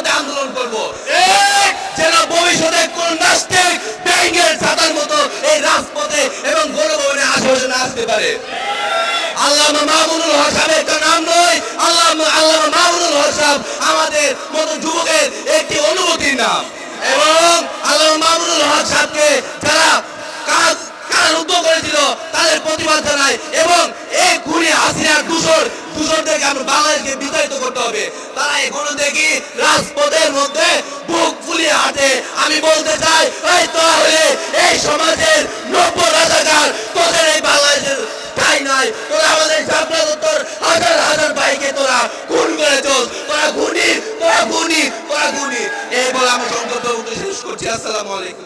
রাজপথে আন্দোলন করব। যেন ভবিষ্যতে কোন নাস্তিক ব্যাংকের ছাতার মতো এই রাজপথে এবং গণভবনে আশেপাশে না আসতে পারে। আল্লামা মামুনুল একটি নাম। এবং তাদের প্রতিবাদ এবং এই দূষরদেরকে আমরা বাংলাদেশকে তারা এখনও দেখি রাজপথের মধ্যে বুক ফুলিয়ে হাঁটে। আমি বলতে চাই, এই তাহলে এই সমাজের নব্য রাজাকার তোদের এই বাংলাদেশের তাই নাই। তোরা আমাদের সাপলা দত্তর হাজার হাজার ভাইকে তোরা খুন করেছস তোরা খুনি তোরা খুনি তোরা খুনি। এই বলে আমার সংকল্প শেষ করছি। আসসালামু আলাইকুম।